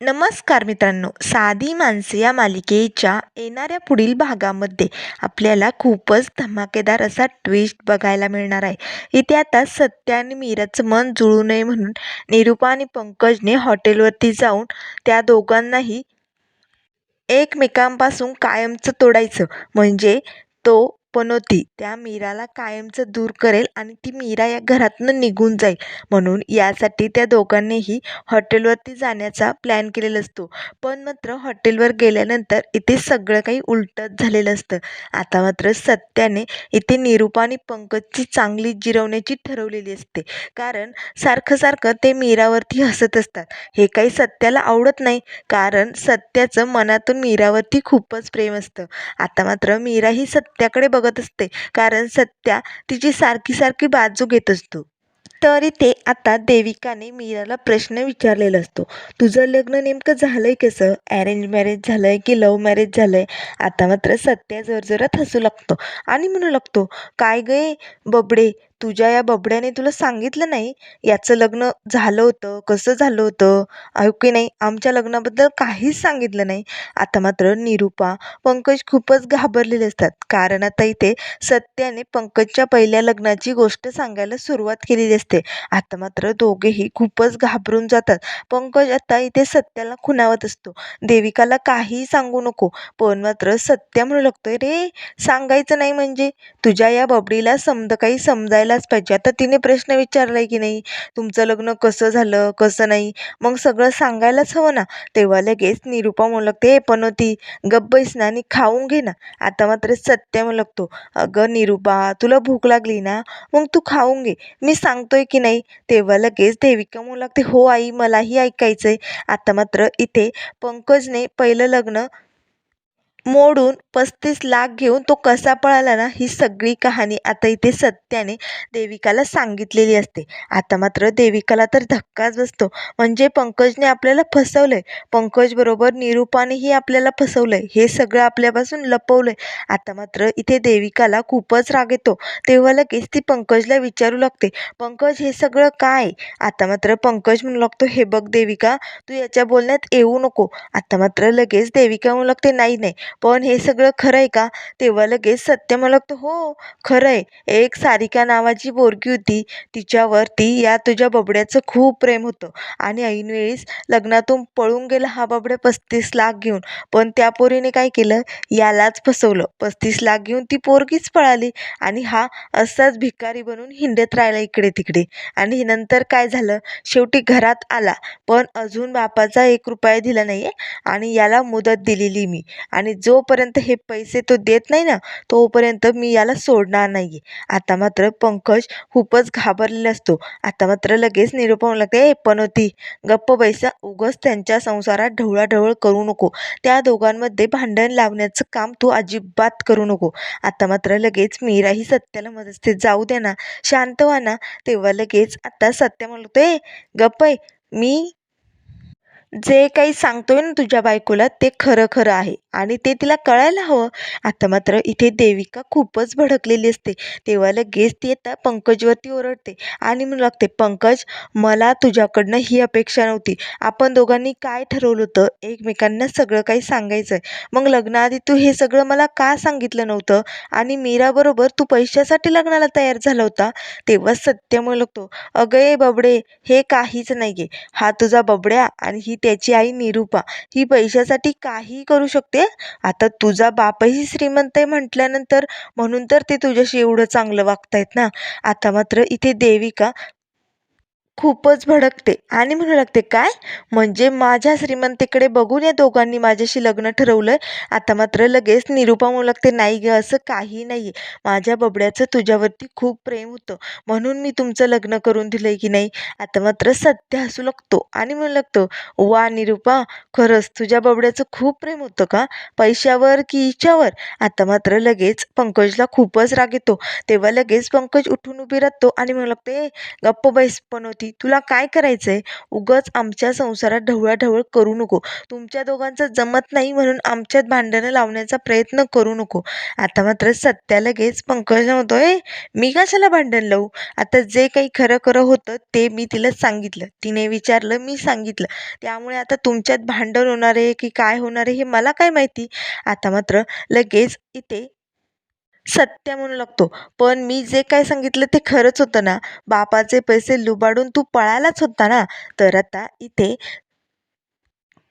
नमस्कार मित्रांनो. साधी माणसे या मालिकेच्या येणाऱ्या पुढील भागामध्ये आपल्याला खूपच धमाकेदार असा ट्विस्ट बघायला मिळणार आहे. इथे आता सत्य आणि मीराचं मन जुळू नये म्हणून निरुपा आणि पंकजने हॉटेलवरती जाऊन त्या दोघांनाही एकमेकांपासून कायमचं तोडायचं. म्हणजे तो पनोती त्या मीराला कायमचं दूर करेल आणि ती मीरा या घरातनं निघून जाईल. म्हणून यासाठी त्या दोघांनीही हॉटेलवरती जाण्याचा प्लॅन केलेला असतो. पण मात्र हॉटेलवर गेल्यानंतर इथे सगळं काही उलटत झालेलं असतं. आता मात्र सत्याने इथे निरूपा आणि पंकजची चांगली जिरवण्याची ठरवलेली असते. कारण सारखं सारखं ते मीरावरती हसत असतात. हे काही सत्याला आवडत नाही. कारण सत्याचं मनातून मीरावरती खूपच प्रेम असतं. आता मात्र मीरा ही सत्याकडे बघत असते. कारण सत्या तिची सारखी सारखी बाजू घेत असतो. तर इथे आता देविकाने मीराला प्रश्न विचारलेला असतो. तुझं लग्न नेमकं झालंय कसं अरेंज मॅरेज झालंय की लव्ह मॅरेज झालंय? आता मात्र सत्या जरजरत हसू लागतो आणि म्हणू लागतो काय गे बबडे? तुझ्या या बबड्याने तुला सांगितलं नाही? याचं लग्न झालं होतं. कसं झालं होतं? अहो की नाही? आमच्या लग्नाबद्दल काहीच सांगितलं नाही. आता मात्र निरूपा पंकज खूपच घाबरलेले असतात. कारण आता इथे सत्याने पंकजच्या पहिल्या लग्नाची गोष्ट सांगायला सुरुवात केलेली असते. आता मात्र दोघेही खूपच घाबरून जातात. पंकज आता इथे सत्याला खुणावत असतो. देविकाला काहीही सांगू नको. पण मात्र सत्य म्हणू लागतोय रे सांगायचं नाही म्हणजे? तुझ्या या बबडीला समज काही समजायला समजायलाच पाहिजे. आता तिने प्रश्न विचारलाय की नाही? तुमचं लग्न कसं झालं कसं नाही? मग सगळं सांगायलाच हवं ना. तेव्हा लगेच निरूपा म्हणू लागते पण ती गप्प ना आणि खाऊन घे ना. आता मात्र सत्य म्हणू लागतो. अगं निरूपा तुला भूक लागली ना? मग तू खाऊन घे. मी सांगतोय की नाही? तेव्हा लगेच देविका म्हणू लागते हो आई मलाही ऐकायचं आहे आता मात्र इथे पंकजने पहिलं लग्न मोडून पस्तीस लाख घेऊन तो कसा पळाला ना ही सगळी कहाणी आता इथे सत्याने देविकाला सांगितलेली असते. आता मात्र देविकाला तर धक्काच बसतो. म्हणजे पंकजने आपल्याला फसवलंय. पंकज बरोबर निरूपानेही आपल्याला फसवलंय. हे सगळं आपल्यापासून लपवलंय. आता मात्र इथे देविकाला खूपच राग येतो. तेव्हा लगेच ती पंकजला विचारू लागते. पंकज हे सगळं काय? आता मात्र पंकज म्हणू लागतो हे बघ देविका तू याच्या बोलण्यात येऊ नको. आता मात्र लगेच देविका म्हणू लागते नाही नाही. पण हे सगळं खरं आहे का? तेव्हा लगेच सत्य मला तर हो खरं आहे एक सारिका नावाची पोरगी होती. तिच्यावरती या तुझ्या बबड्याचं खूप प्रेम होतं. आणि ऐनवेळीस लग्नातून पळून गेला हा बबड्या पस्तीस लाख घेऊन. पण त्या पोरीने काय केलं? यालाच फसवलं. पस्तीस लाख घेऊन ती पोरगीच पळाली. आणि हा असाच भिकारी बनून हिंडत राहिला इकडे तिकडे आणि नंतर काय झालं? शेवटी घरात आला. पण अजून बापाचा एक रुपया दिला नाही आहे आणि याला मुदत दिलेली मी. आणि जोपर्यंत हे पैसे तो देत नाही ना तोपर्यंत मी याला सोडणार नाही आहे आता मात्र पंकज खूपच घाबरलेला असतो. आता मात्र लगेच निरूपम लागते ए पण गप्प पैसा उगच त्यांच्या संसारात ढवळाढवळ करू नको. त्या दोघांमध्ये भांडण लावण्याचं काम तू अजिबात करू नको. आता मात्र लगेच मीराही सत्याला मदत असते जाऊ दे ना शांत व्हा ना. तेव्हा लगेच आता सत्य म्हणतो ए गप्प आहे मी जे काही सांगतोय ना तुझ्या बायकोला ते खरं खरं आहे. आणि ते तिला कळायला हवं. आता मात्र इथे देविका खूपच भडकलेली असते. तेव्हा लगेच ती आता पंकजवरती ओरडते आणि म्हणू लागते पंकज मला तुझ्याकडनं ही अपेक्षा नव्हती. आपण दोघांनी काय ठरवलं होतं? एकमेकांना सगळं काही सांगायचं आहे मग लग्नाआधी तू हे सगळं मला का सांगितलं नव्हतं? आणि मीराबरोबर तू पैशासाठी लग्नाला तयार झाला होता? तेव्हा सत्य म्हणू लागतो अगं ए बबडे हे काहीच नाही आहे हा तुझा बबड्या आणि ही त्याची आई निरूपा. ही पैशासाठी काही करू शकते आता तुझा बापही श्रीमंत आहे म्हटल्यानंतर म्हणून तर ते तुझ्याशी एवढं चांगलं वागतायत ना. आता मात्र इथे देविका खूपच भडकते. आणि म्हणू लागते काय? म्हणजे माझ्या श्रीमंतीकडे बघून या दोघांनी माझ्याशी लग्न ठरवलं आता मात्र लगेच निरूपा म्हणू लागते नाही ग असं काही नाही आहे माझ्या बबड्याचं तुझ्यावरती खूप प्रेम होतं. म्हणून मी तुमचं लग्न करून दिलं की नाही? आता मात्र सध्या हसू लागतो. आणि म्हणू लागतो वा निरूपा खरंच तुझ्या बबड्याचं खूप प्रेम होतं का? पैशावर की हिच्यावर? आता मात्र लगेच पंकजला खूपच राग येतो. तेव्हा लगेच पंकज उठून उभी राहतो आणि म्हणू लागते गप्प बैस पण होती आई तुला काय करायचंय? उगाच आमच्या संसारात ढवळाढवळ करू नको. तुमच्या दोघांचं जमत नाही म्हणून आमच्यात भांडणं लावण्याचा प्रयत्न करू नको. आता मात्र सत्या लगेच पंकज म्हणतोय मी कशाला भांडण लावू? आता जे काही खरं खरं होतं ते मी तिला सांगितलं. तिने विचारलं मी सांगितलं. त्यामुळे आता तुमच्यात भांडण होणार आहे की काय होणार आहे हे मला काय माहिती? आता मात्र लगेच इथे सत्य म्हणू लागतो. पण मी जे काय सांगितलं ते खरंच होतं ना? बापाचे पैसे लुबाडून तू पळायलाच होता ना? तर आता इथे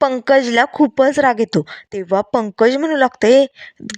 पंकजला खूपच राग येतो. तेव्हा पंकज म्हणू लागतं ए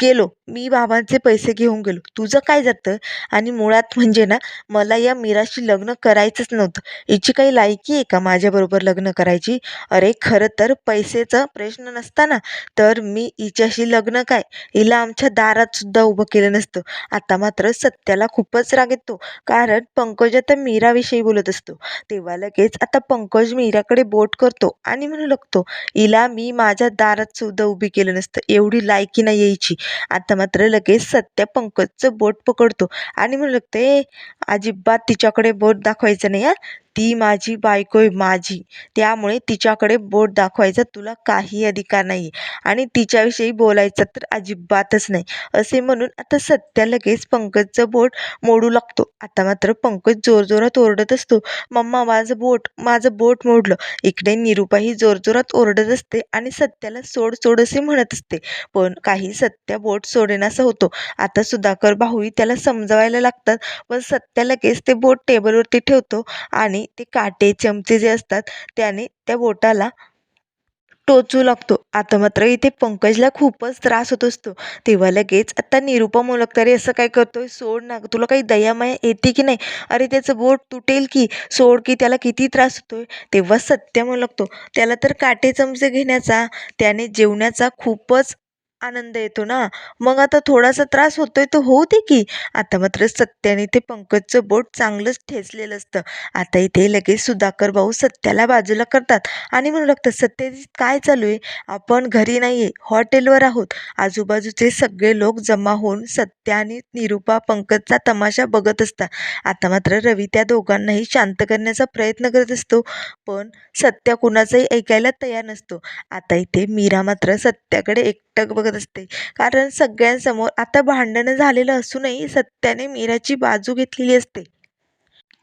गेलो. मी बाबांचे पैसे घेऊन गेलो. तुझं काय जातं? आणि मुळात म्हणजे ना मला या मीराशी लग्न करायचंच नव्हतं. हिची काही लायकी आहे का माझ्याबरोबर लग्न करायची? अरे खरं तर पैसेचा प्रश्न नसताना. तर मी हिच्याशी लग्न काय? हिला आमच्या दारात सुद्धा उभं केलं नसतं. आता मात्र सत्याला खूपच राग येतो. कारण पंकज आता मीराविषयी बोलत असतो. तेव्हा लगेच आता पंकज मीराकडे बोट करतो आणि म्हणू लागतो हिला मी माझ्या दारात सुद्धा उभी केलं नसतं. एवढी लायकी नाही यायची. आता मात्र लगेच सत्या पंकजचं बोट पकडतो. आणि म्हणू लागतं ए अजिबात तिच्याकडे बोट दाखवायचं नाही हा. ती माझी बायको आहे माझी. त्यामुळे तिच्याकडे बोट दाखवायचा तुला काही अधिकार नाही. आणि तिच्याविषयी बोलायचं तर अजिबातच नाही. असे म्हणून आता सत्या लगेच पंकजचं बोट मोडू लागतो. आता मात्र पंकज जोरजोरात ओरडत असतो. मम्मा माझं बोट माझं बोट मोडलं. इकडे निरुपाही जोरजोरात ओरडत असते आणि सत्याला सोड सोड असे म्हणत असते. पण काही सत्या बोट सोडेनासा होतो. आता सुधाकर भाऊही त्याला समजवायला लागतात. पण सत्या लगेच ते बोट टेबलवरती ठेवतो आणि ते काटे चमचे जे असतात त्याने त्या बोटाला टोचू लागतो. आता मात्र इथे पंकजला खूपच त्रास होत असतो. तेव्हा लगेच आता निरुपा मोलकतारी असं काय करतोय? सोड ना तुला काही दयामाया येते की नाही? अरे त्याचं बोट तुटेल की? सोड की त्याला किती त्रास होतोय? तेव्हा सत्य मोलकतो. त्याला तर काटे चमचे घेण्याचा त्याने जेवण्याचा खूपच आनंद येतो ना? मग आता थोडासा त्रास होतोय तर होऊ दे की. आता मात्र सत्याने ते पंकजचं बोट चांगलंच ठेचलेलं असतं. आता इथे लगेच सुधाकर भाऊ सत्याला बाजूला करतात आणि म्हणू लागतात सत्य काय चालू आहे? आपण घरी नाही आहे हॉटेलवर आहोत. आजूबाजूचे सगळे लोक जमा होऊन सत्या आणि निरुपा पंकजचा तमाशा बघत असतात. आता मात्र रवी त्या दोघांनाही शांत करण्याचा प्रयत्न करत असतो. पण सत्या कुणाचंही ऐकायला तयार नसतो. आता इथे मीरा मात्र सत्याकडे एकटक बघत असते. कारण सगळ्यांसमोर आता भांडणं झालेलं असूनही सत्याने मीराची बाजू घेतलेली असते.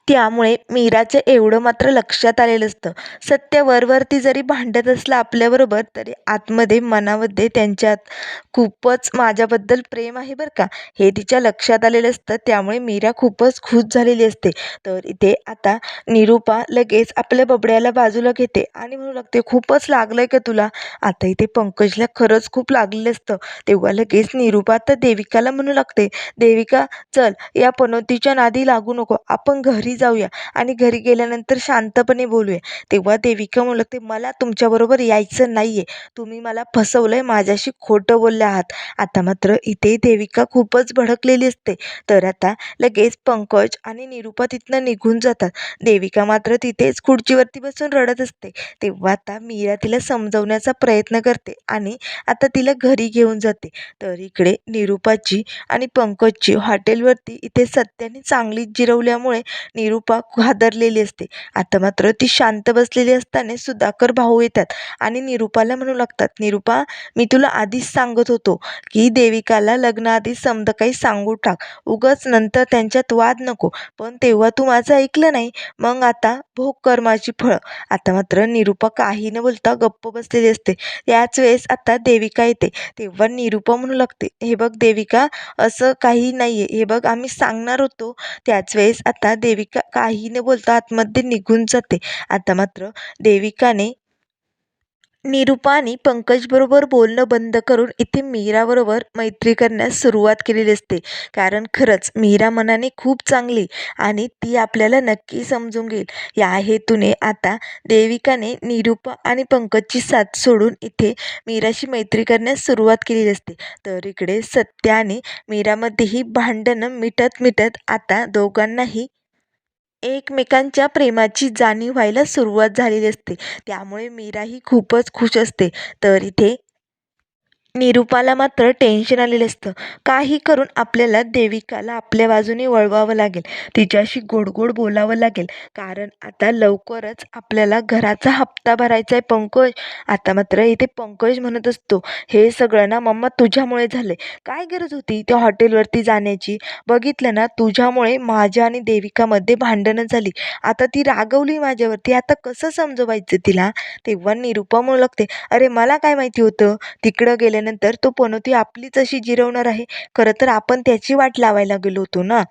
त्यामुळे मीराचं एवढं मात्र लक्षात आलेलं असतं. सत्य वरवरती जरी भांडत असलं आपल्याबरोबर तरी आतमध्ये मनामध्ये त्यांच्यात खूपच माझ्याबद्दल प्रेम आहे बरं का. हे तिच्या लक्षात आलेलं असतं त्यामुळे मीरा खूपच खुश झालेली असते. तर इथे आता निरूपा लगेच आपल्या बबड्याला बाजूला घेते आणि म्हणू लागते खूपच लागलं आहे का तुला? आता इथे पंकजला खरंच खूप लागलेलं असतं. तेव्हा लगेच निरूपा तर देविकाला म्हणू लागते देविका चल या पनोतीच्या नादी लागू नको. आपण घरी जाऊया. आणि घरी गेल्यानंतर शांतपणे बोलूया. तेव्हा देविका म्हणू लागते मला तुमच्याबरोबर यायचं नाही आहे तुम्ही मला फसवलं आहे माझ्याशी खोटं बोलले आहात. आता मात्र इथे देविका खूपच भडकलेली असते. तर आता लगेच पंकज आणि निरूपा तिथनं निघून जातात. देविका मात्र तिथेच खुर्चीवरती बसून रडत असते. तेव्हा आता मीरा तिला समजवण्याचा प्रयत्न करते आणि आता तिला घरी घेऊन जाते. तर इकडे निरूपाची आणि पंकजची हॉटेलवरती इथे सत्याने चांगलीच जिरवल्यामुळे निरूपा हादरलेली असते. आता मात्र ती शांत बसलेली असताना सुधाकर भाऊ येतात आणि निरूपाला म्हणू लागतात निरूपा मी तुला आधीच सांगत होतो की देविकाला लग्नाआधी समद काही सांगू टाक. उगच नंतर त्यांच्यात वाद नको. पण तेव्हा तू माझं ऐकलं नाही मग आता भोग कर्माची फळं. आता मात्र निरूपा काही न बोलता गप्प बसलेली असते. याच वेळेस आता देविका येते. तेव्हा निरूपा म्हणू लागते हे बघ देविका असं काही नाही आहे हे बघ आम्ही सांगणार होतो. त्याच वेळेस आता देविका काही न बोलता आतमध्ये निघून जाते. आता मात्र देविकाने निरूपा आणि पंकजबरोबर बोलणं बंद करून इथे मीराबरोबर मैत्री करण्यास सुरुवात केलेली असते. कारण खरंच मीरा मनाने खूप चांगली आणि ती आपल्याला नक्की समजून घेईल. या हेतूने आता देविकाने निरूपा आणि पंकजची साथ सोडून इथे मीराशी मैत्री करण्यास सुरुवात केलेली असते. तर इकडे सत्य आणि मीरामध्येही भांडणं मिटत मिटत आता दोघांनाही एकमेकांच्या प्रेमाची जाणीव व्हायला सुरुवात झालेली असते. त्यामुळे मीराही खूपच खुश असते. तर इथे निरुपाला मात्र टेन्शन आलेलं असतं. काही करून आपल्याला देविकाला आपल्या बाजूने वळवावं लागेल. तिच्याशी गोड गोड बोलावं लागेल. कारण आता लवकरच आपल्याला घराचा हप्ता भरायचा आहे पंकज. आता मात्र इथे पंकज म्हणत असतो हे सगळं ना मम्मा तुझ्यामुळे झालं काय गरज होती त्या हॉटेलवरती जाण्याची? बघितलं ना तुझ्यामुळे माझ्या आणि देविकामध्ये भांडणं झाली. आता ती रागवली माझ्यावरती. आता कसं समजवायचं तिला? तेव्हा निरुपा म्हणू लागते अरे मला काय माहिती होतं? तिकडं गेल्यानंतर तो पनोती आपलीच अशी जिरवणार आहे. खरं तर आपण त्याची वाट लावायला गेलो होतो ना?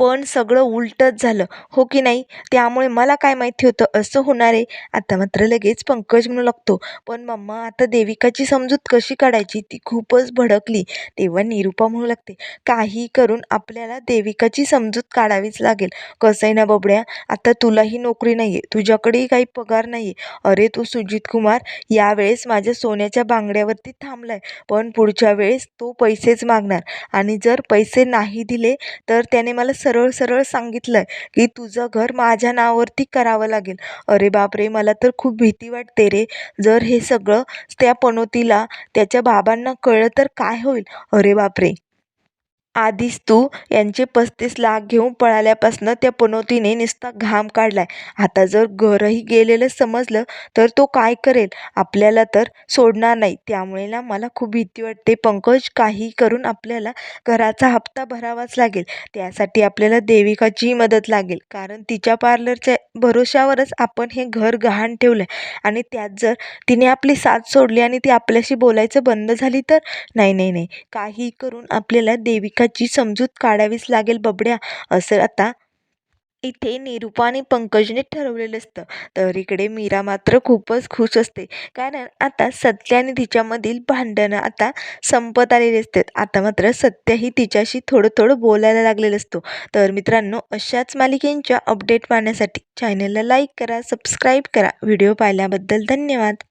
पण सगळं उलटच झालं. हो की नाही? त्यामुळे मला काय माहिती होतं? असं होणार आहे. आता मात्र लगेच पंकज म्हणू लागतो. पण मम्मा आता देविकाची समजूत कशी काढायची? ती खूपच भडकली. तेव्हा निरुपा म्हणू लागते काही करून आपल्याला देविकाची समजूत काढावीच लागेल. कसं आहे ना बबड्या? आता तुलाही नोकरी नाही आहे तुझ्याकडेही काही पगार नाही आहे अरे तू सुजित कुमार यावेळेस माझ्या सोन्याच्या बांगड्यावरती थांबलाय. पण पुढच्या वेळेस तो पैसेच मागणार. आणि जर पैसे नाही दिले तर त्याने मला सरळ सरळ सांगितलं आहे की तुझं घर माझ्या नावावरती करावं लागेल. अरे बापरे मला तर खूप भीती वाटते रे. जर हे सगळं त्या पनोतीला त्याच्या बाबांना कळलं तर काय होईल? अरे बापरे. आधीच तू यांचे पस्तीस लाख घेऊन पळाल्यापासनं त्या पनोतीने नुसता घाम काढलाय. आता जर घरही गेलेलं समजलं तर तो काय करेल? आपल्याला तर सोडणार नाही. त्यामुळे ना मला खूप भीती वाटते. पंकज काही करून आपल्याला घराचा हप्ता भरावाच लागेल. त्यासाठी आपल्याला देविकाचीही मदत लागेल. कारण तिच्या पार्लरच्या भरोशावरच आपण हे घर गहाण ठेवलं आहे आणि त्यात जर तिने आपली साथ सोडली आणि ती आपल्याशी बोलायचं बंद झाली तर? नाही नाही नाही. काही करून आपल्याला देविकाची समजूत काढावीच लागेल बबड्या असं आता इथे निरूपा आणि पंकजने ठरवलेलं असतं. तर इकडे मीरा मात्र खूपच खुश असते. कारण आता सत्य आणि तिच्यामधील भांडणं आता संपत आलेली असतात. आता मात्र सत्यही तिच्याशी थोडं थोडं बोलायला लागलेलं असतो. तर मित्रांनो अशाच मालिकेंच्या अपडेट पाहण्यासाठी चॅनलला लाईक करा सबस्क्राईब करा. व्हिडिओ पाहिल्याबद्दल धन्यवाद.